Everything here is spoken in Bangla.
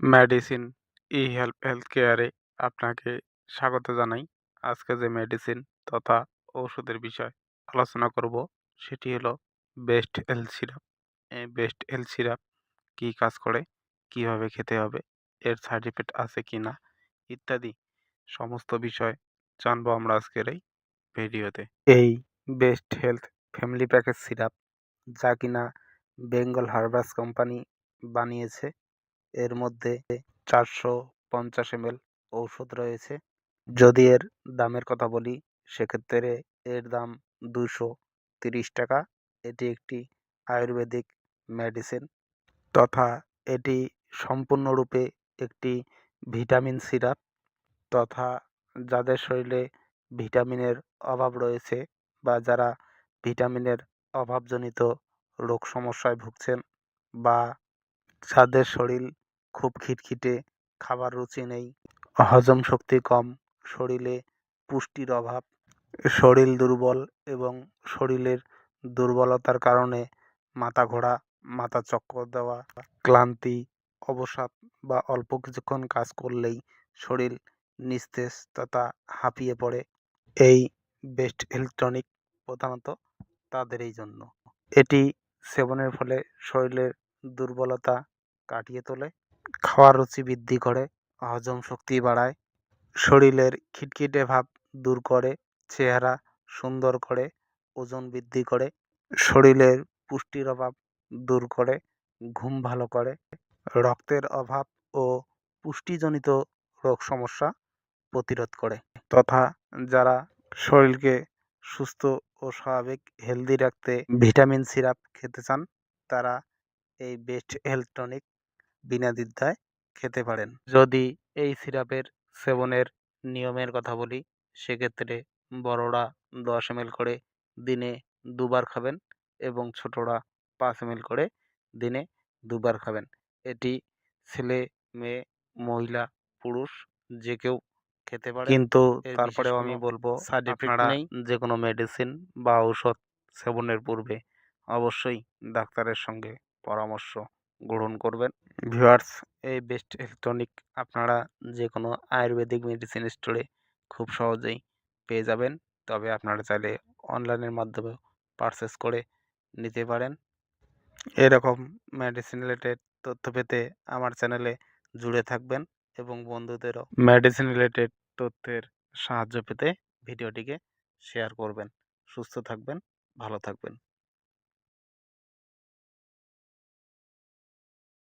মেডিসিন ই হেল্প হেলথ কেয়ারে আপনাকে স্বাগত জানাই। আজকে যে মেডিসিন তথা ঔষধের বিষয় আলোচনা করব সেটি হলো বেস্ট হেলথ সিরাপ। এই বেস্ট হেলথ সিরাপ কী কাজ করে, কীভাবে খেতে হবে, এর সাইড এফেক্ট আছে কি না, ইত্যাদি সমস্ত বিষয় জানব আমরা আজকের এই ভিডিওতে। এই best health family package syrup যা কিনা বেঙ্গল হারবাস কোম্পানি বানিয়েছে। এর মধ্যে চারশো পঞ্চাশ এমএল ঔষধ রয়েছে। যদি এর দামের কথা বলি, সেক্ষেত্রে এর দাম দুশো তিরিশ টাকা। এটি একটি আয়ুর্বেদিক মেডিসিন তথা এটি সম্পূর্ণরূপে একটি ভিটামিন সিরাপ তথা যাদের শরীরে ভিটামিনের অভাব রয়েছে বা যারা ভিটামিনের অভাবজনিত রোগ সমস্যায় ভুগছেন বা যাদের শরীর খুব খিটখিটে, খাবার রুচি নেই। হজম শক্তি কম শরীরে পুষ্টির অভাব। শরীর দুর্বল এবং শরীরের দুর্বলতার কারণে মাথা ঘোরা, মাথা চক্কর দেওয়া, ক্লান্তি, অবসাদ বা অল্প কিছুক্ষণ কাজ করলেই শরীর নিস্তেজ তথা হাঁপিয়ে পড়ে। এই বেস্ট ইলেকট্রনিক প্রধানত তাদের এই জন্য। এটি সেবনের ফলে শরীরের দুর্বলতা কাটিয়ে তোলে। খাওয়ার রুচি বৃদ্ধি করে, হজম শক্তি বাড়ায়, শরীরের খিটখিটে ভাব দূর করে, চেহারা সুন্দর করে, ওজন বৃদ্ধি করে, শরীরের পুষ্টির অভাব দূর করে, ঘুম ভালো করে, রক্তের অভাব ও পুষ্টিজনিত রোগ সমস্যা প্রতিরোধ করে তথা যারা শরীরকে সুস্থ ও স্বাভাবিক হেলদি রাখতে ভিটামিন, সিরাপ খেতে চান, তারা এই বেস্ট হেলথ টনিক বিনা দ্বিধায় খেতে পারেন। যদি এই সিরাপের সেবনের নিয়মের কথা বলি সেক্ষেত্রে বড়রা দশ এমএল করে দিনে দুবার খাবেন এবং ছোটরা পাঁচ এমএল করে দিনে দুবার খাবেন। এটি ছেলে মেয়ে মহিলা পুরুষ যে কেউ খেতে পারে। কিন্তু তারপরেও আমি বলব সাইড এফেক্ট নেই। যে কোনো মেডিসিন বা ঔষধ সেবনের পূর্বে অবশ্যই ডাক্তারের সঙ্গে পরামর্শ গ্রহণ করবেন। ভিউয়ার্স এই বেস্ট ইলেকট্রনিক আপনারা যে কোনো আয়ুর্বেদিক মেডিসিন স্টোরে খুব সহজেই পেয়ে যাবেন। তবে আপনারা চাইলে অনলাইনের মাধ্যমেও পারচেস করে নিতে পারেন। এরকম মেডিসিন রিলেটেড তথ্য পেতে আমার চ্যানেলে জুড়ে থাকবেন এবং বন্ধুদেরও মেডিসিন রিলেটেড তথ্যের সাহায্য পেতে ভিডিওটিকে শেয়ার করবেন। সুস্থ থাকবেন ভালো থাকবেন।